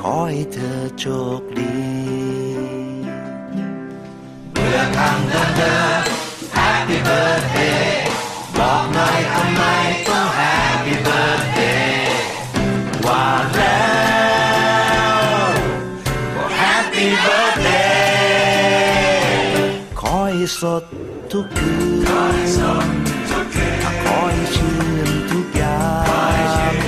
ขอให้เธอโชคดีเบื่อทางเดินเดิน Happy birthday บอกหน่อยทำไมต้อง Happy birthday ว่าแล้วก็ Happy birthday ขอให้สดทุกคืนขอให้สดทุกคืนขอให้ชื่นทุกอย่าง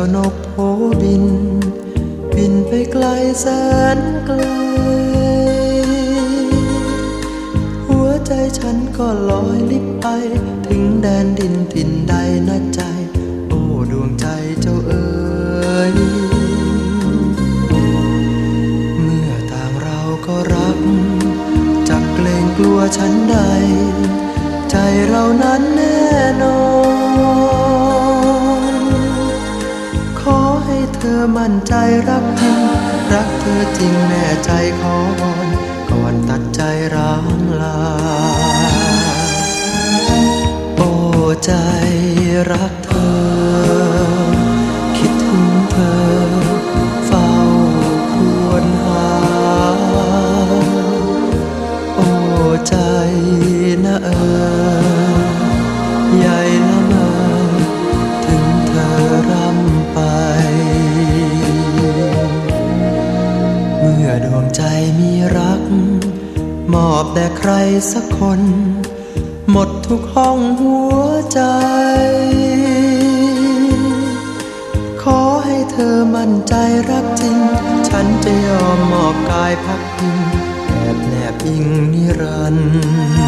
จ้านกโผบิน บินไปไกลแสนไกล หัวใจฉันก็ลอยลิบไป ถึงแดนดินถิ่นใดนะใจ โอ้ดวงใจเจ้าเอ๋ยเมื่อต่างเราก็รักจักเกรงกลัวฉันใด ใจเรานั้นแน่นอน เธอมั่นใจรักจริง รักเธอจริงแน่ใจขอวอนก่อนตัดใจร้างลา โอ้ใจรักเธอ คิดถึงเธอ ดวงใจมีรัก มอบแต่ใครสักคน หมดทุกห้องหัวใจ ขอให้เธอมั่นใจรักจริง ฉันจะยอมมอบกายพักพิงแอบแนบอิงนิรันดร์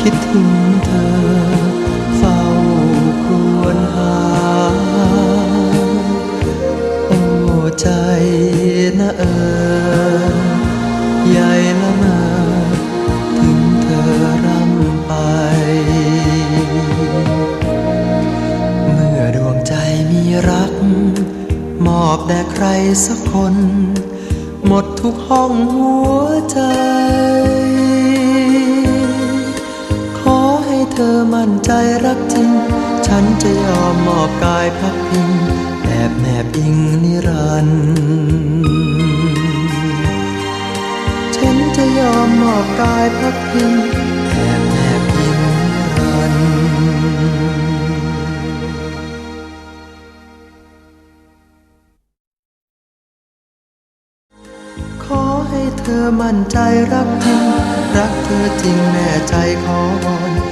คิดถึงเธอ เฝ้าครวญหา โอ้ใจนะเออใหญ่ละเมอถึงเธอรำไป เมื่อดวงใจมีรัก มอบแด่ใครสักคน หมดทุกห้องหัวใจ ธอมั่นใจรักจริง ฉันจะยอมมอบกายพักพิงแอบแนบอิงนิรันดร์ฉันจะยอมมอบกายพักพิงแอบแนบอิงนิรันดร์ขอให้เธอมั่นใจรักจริง รักเธอจริงแน่ใจขอวอน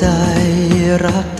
ใจรักเธ